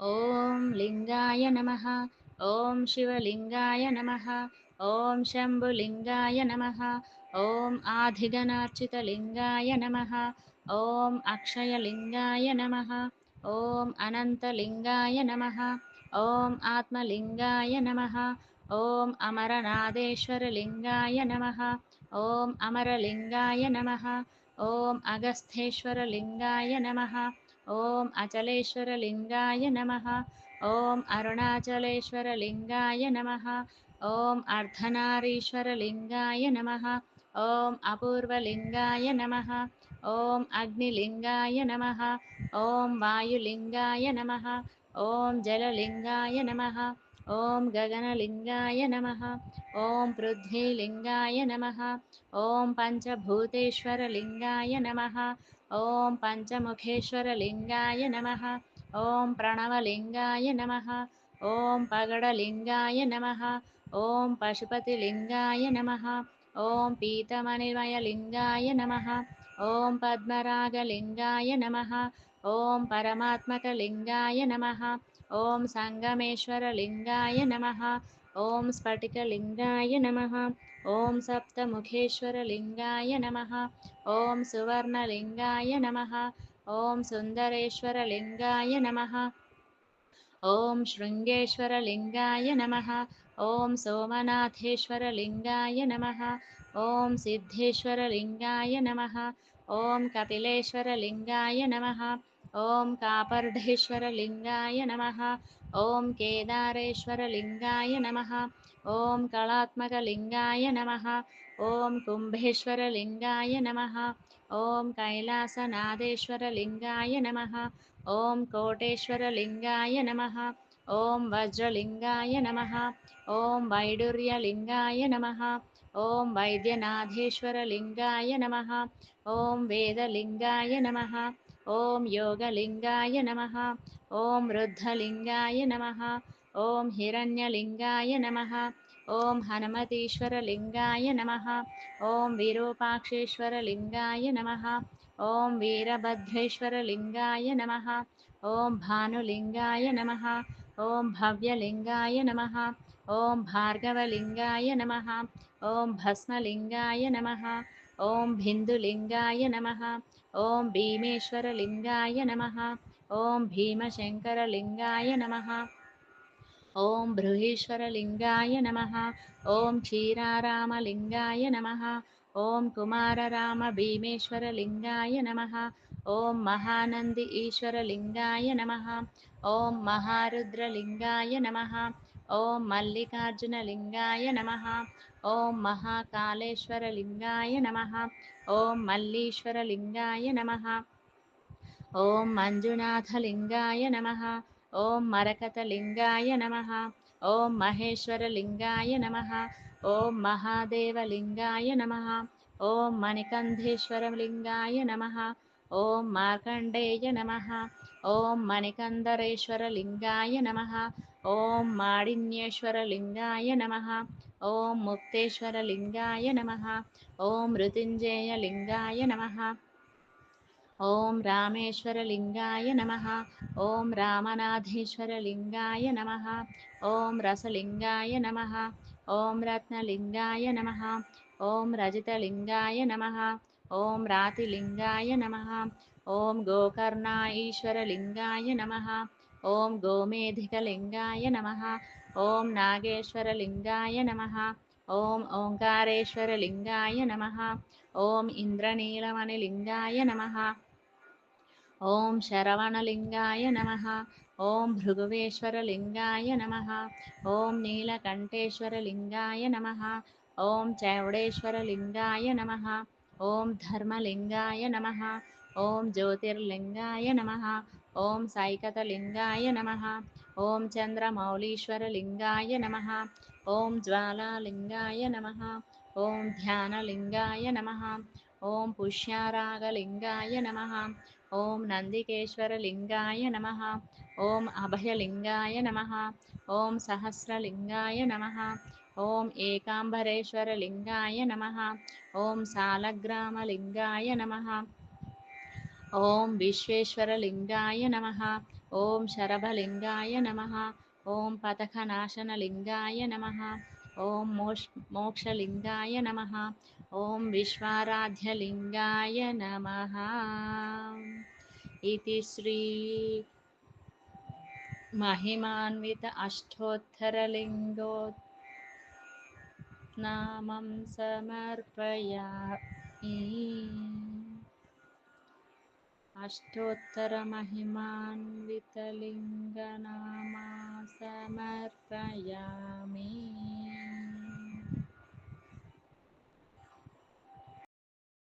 ఓం లింగాయ నమ. ఓం శివలింగాయ నమ. ఓం శంభులింగాయ నమ. ఓం ఆధిగణార్చితలింగాయ నమ. ఓం అక్షయలింగాయ నమ. ఓం అనంతలింగాయ నమ. ఓం ఆత్మలింగాయ నమ. ఓం అమరనాథేశ్వరలింగాయ నమ. ఓం అమరలింగాయ నమ. ఓం అగస్థేశ్వరలింగాయ నమ. ॐ अचलेश्वरलिङ्गाय नमः। ॐ अरुणाचलेश्वरलिङ्गाय नमः। ॐ अर्धनारीश्वरलिङ्गाय नमः। ॐ अपूर्वलिङ्गाय नमः। ॐ अग्निलिङ्गाय नमः। ॐ वायुलिङ्गाय नमः। ॐ जललिङ्गाय नमः। ॐ गगनलिङ्गाय नमः। ॐ पृथ्वीलिङ्गाय नमः। ॐ पञ्चभूतेश्वरलिङ्गाय नमः। ॐ पञ्चमुखेश्वरलिङ्गाय नमः। ॐ प्रणवलिङ्गाय नमः। ॐ पगडलिङ्गाय नमः। ॐ पशुपतिलिङ्गाय नमः। ॐ पीतमणिमयलिङ्गाय नमः। ॐ पद्मरागलिङ्गाय नमः। ॐ परमात्मकलिङ्गाय नमः। ఓం సంగమేశ్వరలింగాయ నమ. ఓం స్ఫటికలింగాయ నమ. ఓం సప్తముఖేశ్వరలింగాయ నమ. ఓం సువర్ణలింగాయ నమ. ఓం సుందరేశ్వరలింగాయ నమ. ఓం శృంగేశ్వరలింగాయ నమ. ఓం సోమనాథేశ్వరలింగాయ నమ. ఓం సిద్ధేశ్వరలింగాయ నమ. ఓం కపిలేశ్వరలింగాయ నమ. ఓం కాపర్ఢేశ్వర లింగాయ నమ. ఓం కేదారేశ్వర లింగాయ నమ. ఓం కళాత్మక లింగాయ నమ. ఓం కుంభేశ్వర లింగాయ నమ. ఓం కైలాసనాథేశ్వర లింగాయ నమ. ఓం కోటేశ్వర లింగాయ నమ. ఓం వజ్రలింగాయ నమ. ఓం వైడూర్యలింగాయ నమ. ఓం వైద్యనాథేశ్వర లింగాయ నమ. ఓం వేదలింగాయ నమ. ఓం యోగలింగాయ నమ. ఓం వృద్ధలింగాయ నమ. ఓం హిరణ్యలింగాయ నమ. ఓం హనుమతీశ్వరలింగాయ నమ. ఓం విరూపాక్షేశ్వరలింగాయ నమ. ఓం వీరభద్రేశ్వరలింగాయ నమ. ఓం భానులింగాయ నమ. ఓం భవ్యలింగాయ నమ. ఓం భార్గవలింగాయ నమ. ఓం భస్మలింగాయ నమ. ఓం భిందులింగాయ నమ. ఓం భీమేశ్వరలింగాయ నమ. ఓం భీమశంకరలింగాయ నమ. ఓం బృహీశ్వరలింగాయ నమ. ఓం క్షీరారామలింగాయ నమ. ఓం కుమారరామ భీమేశ్వరలింగాయ నమ. ఓం మహానంది ఈశ్వరలింగాయ నమ. ఓం మహారుద్రలింగాయ నమ. ఓం మల్లికార్జున లింగాయ నమ. ఓం మహాకాళేశ్వర లింగాయ నమ. ఓం మల్లీశ్వర లింగాయ నమ. ఓం మంజునాథ లింగాయ నమ. ఓం మరకత లింగాయ నమ. ఓం మహేశ్వర లింగాయ నమ. ఓం మహాదేవ లింగాయ నమ. ఓం మణికంధేశ్వర లింగాయ నమ. ఓం మార్కండేయ నమ. ఓం మణికందరేశ్వర లింగాయ నమ. ఓం మాడిన్యేశ్వర లింగాయ నమ. ఓం ముక్తేశ్వర లింగాయ నమ. ఓం మృతింజేయ లింగాయ నమ. ఓం రామేశ్వర లింగాయ నమ. ఓం రామనాథేశ్వర లింగాయ నమ. ఓం రసలింగాయ నమ. ఓం రత్నలింగాయ నమ. ఓం రజితలింగాయ నమ. ఓం రాతిలింగాయ నమ. ఓం గోకర్ణాయీశ్వర లింగాయ నమ. ఓం గోమేధికలింగాయ నమ. ఓం నాగేశ్వరలింగాయ నమ. ఓం ఓంకారేశ్వరలింగాయ నమ. ఓం ఇంద్రనీలమణిలింగాయ నమ. ఓం శరవణలింగాయ నమ. ఓం భృగువేశ్వరలింగాయ నమ. ఓం నీలకంఠేశ్వరలింగాయ నమ. ఓం చౌడేశ్వరలింగాయ నమ. ఓం ధర్మలింగాయ నమ. ఓం జ్యోతిర్లింగాయ నమ. ఓం సాయికథలింగాయ నమ. ఓం చంద్రమౌళీశ్వరలింగాయ నమ. ఓం జ్వాలాలింగాయ నమ. ఓం ధ్యానలింగాయ నమ. ఓం పుష్యారాగలింగాయ నమ. ఓం నందికేశ్వరలింగాయ నమ. ఓం అభయలింగాయ నమ. ఓం సహస్రలింగాయ నమ. ఓం ఏకాంబరేశ్వరలింగాయ నమ. ఓం సాలగ్రామలింగాయ నమ. ఓం విశ్వేశ్వర లింగాయ నమ. ఓం శరభలింగాయ నమ. ఓం పథకనాశన లింగాయ నమ. ఓం మోక్ష మోక్షలింగాయ నమ. ఓం విశ్వారాధ్యలింగాయ నమ. ఇది శ్రీ మహిమాన్విత అష్టోత్తరలింగోత్ నామం సమర్పయామి. अष्टोत्तरमहिमान्वितलिङ्गनामा समर्पयामि